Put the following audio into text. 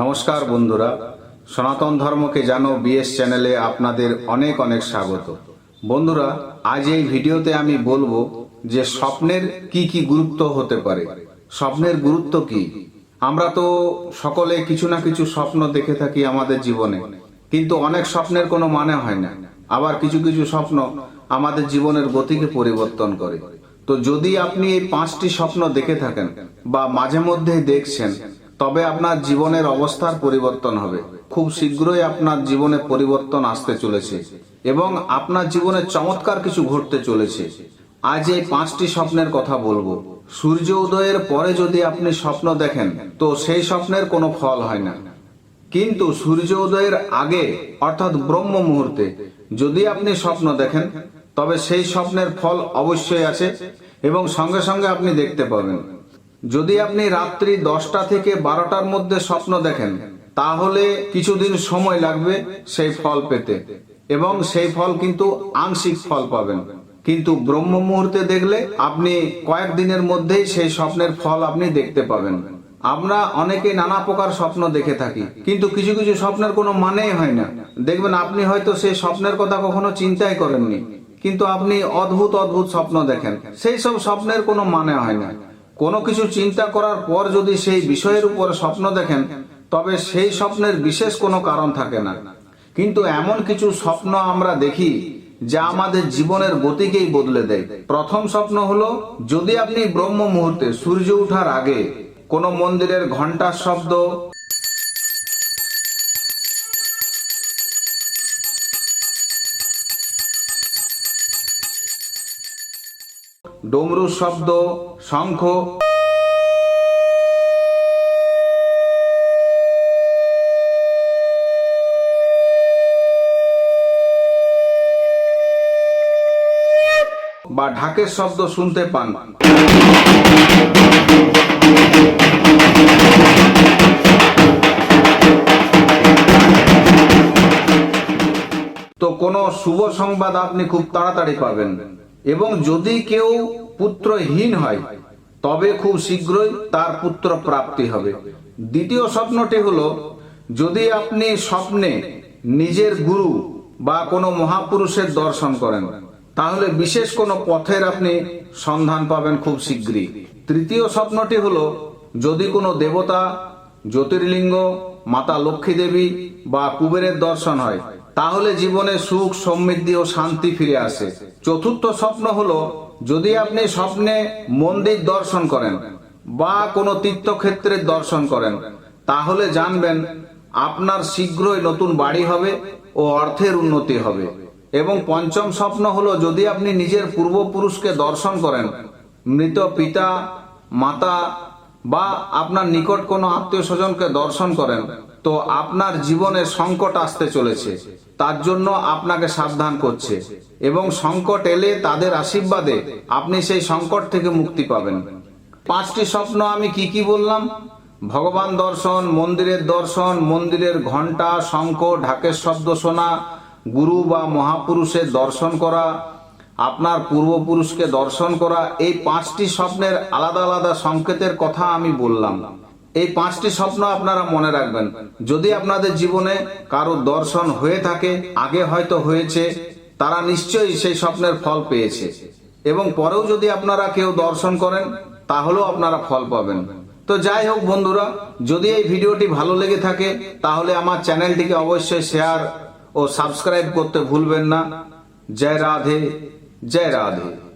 নমস্কার বন্ধুরা, সনাতন ধর্মকে জানো বিএস চ্যানেলে আপনাদের অনেক অনেক স্বাগত। বন্ধুরা, আজ এই ভিডিওতে আমি বলব যে স্বপ্নের কি কি গুরুত্ব হতে পারে। স্বপ্নের গুরুত্ব কি? আমরা তো সকলে কিছু না কিছু স্বপ্ন দেখে থাকি আমাদের জীবনে, কিন্তু অনেক স্বপ্নের কোনো মানে হয় না। আবার কিছু কিছু স্বপ্ন আমাদের জীবনের গতিকে পরিবর্তন করে। তো যদি আপনি এই পাঁচটি স্বপ্ন দেখে থাকেন বা মাঝে মধ্যেই দেখছেন তবে আপনার জীবনের অবস্থার পরিবর্তন হবে। খুব শীঘ্রই আপনার জীবনে পরিবর্তন আসতে চলেছে এবং আপনার জীবনে চমৎকার কিছু ঘটতে চলেছে। আজ এই পাঁচটি স্বপ্নের কথা বলব। সূর্য উদয়ের পরে যদি আপনি স্বপ্ন দেখেন, তো সেই স্বপ্নের কোনো ফল হয় না। কিন্তু সূর্য উদয়ের আগে, অর্থাৎ ব্রহ্ম মুহূর্তে, যদি আপনি স্বপ্ন দেখেন, তবে সেই স্বপ্নের ফল অবশ্যই আছে এবং সঙ্গে সঙ্গে আপনি দেখতে পাবেন। যদি আপনি রাত্রি দশটা থেকে বারোটার মধ্যে স্বপ্ন দেখেন, তাহলে কিছুদিন সময় লাগবে সেই ফল পেতে। এবং সেই ফল কিন্তু আংশিক ফল পাবেন। কিন্তু ব্রহ্ম মুহূর্তে দেখলে আপনি কয়েকদিনের মধ্যেই সেই স্বপ্নের ফল আপনি দেখতে পাবেন। আমরা অনেকে নানা প্রকার স্বপ্ন দেখে থাকি, কিন্তু কিছু কিছু স্বপ্নের কোনো মানেই হয় না। দেখবেন আপনি হয়তো সেই স্বপ্নের কথা কখনো চিন্তাই করেননি, কিন্তু আপনি অদ্ভুত অদ্ভুত স্বপ্ন দেখেন। সেই সব স্বপ্নের কোনো মানে হয় না। কোনো কিছু চিন্তা করার পর যদি সেই বিষয়ের উপর স্বপ্ন দেখেন, তবে সেই স্বপ্নের বিশেষ কোনো কারণ থাকে না। কিন্তু এমন কিছু স্বপ্ন আমরা দেখি, যা আমাদের জীবনের গতিকেই বদলে দেয়। প্রথম স্বপ্ন হলো, যদি আপনি ব্রহ্ম মুহূর্তে সূর্য ওঠার আগে কোনো মন্দিরের ঘণ্টার শব্দ ডমরুর শব্দ, শঙ্খ। বা ঢাকের শব্দ শুনতে পান। তো কোনো শুভ সংবাদ আপনি খুব তাড়াতাড়ি পাবেন। এবং যদি কেউ পুত্রহীন হয়, তবে খুব শীঘ্রই তার পুত্র প্রাপ্তি হবে। দ্বিতীয় স্বপ্নটি হলো, যদি আপনি স্বপ্নে নিজের গুরু বা কোনো মহাপুরুষের দর্শন করেন, তাহলে বিশেষ কোনো পথের আপনি সন্ধান পাবেন খুব শীঘ্রই। তৃতীয় স্বপ্নটি হলো, যদি কোনো দেবতা, জ্যোতির্লিঙ্গ, মাতা লক্ষ্মী দেবী বা কুবেরের দর্শন হয় তাহলে জীবনে সুখ, সমৃদ্ধি ও শান্তি ফিরে আসে। চতুর্থ স্বপ্ন হলো, যদি আপনি স্বপ্নে মন্দির দর্শন করেন বা কোনো তীর্থক্ষেত্রের দর্শন করেন, তাহলে জানবেন আপনার শীঘ্রই নতুন বাড়ি হবে ও অর্থের উন্নতি হবে। এবং পঞ্চম স্বপ্ন হলো, যদি আপনি নিজের পূর্বপুরুষকে দর্শন করেন, মৃত পিতা, মাতা বা আপনার নিকট কোনো আত্মীয় স্বজনকে দর্শন করেন, তো আপনার জীবনে সংকট আসতে চলেছে। তার জন্য আপনাকে সাবধান করছে। এবং সংকট এলে তাদের আশীর্বাদে আপনি সেই সংকট থেকে মুক্তি পাবেন। পাঁচটি স্বপ্ন আমি কি কি বললাম? ভগবান দর্শন, মন্দিরের দর্শন, মন্দিরের ঘণ্টা শঙ্খ, ঢাকের শব্দ শোনা, গুরু বা মহাপুরুষের দর্শন করা আপনার পূর্বপুরুষকে দর্শন করা এই পাঁচটি স্বপ্নের আলাদা আলাদা সংকেতের কথা আমি বললাম। এই পাঁচটি স্বপ্ন আপনারা মনে রাখবেন। যদি আপনাদের জীবনে কারও দর্শন হয়ে থাকে, আগে হয়তো হয়েছে, তারা নিশ্চয়ই সেই স্বপ্নের ফল পেয়েছে। এবং পরেও যদি আপনারা কেউ দর্শন করেন, তাহলেও আপনারা ফল পাবেন। তো যাই হোক বন্ধুরা, যদি এই ভিডিওটি ভালো লেগে থাকে, তাহলে আমার চ্যানেলটিকে অবশ্যই শেয়ার ও সাবস্ক্রাইব করতে ভুলবেন না। জয় রাধে। জয় রাধে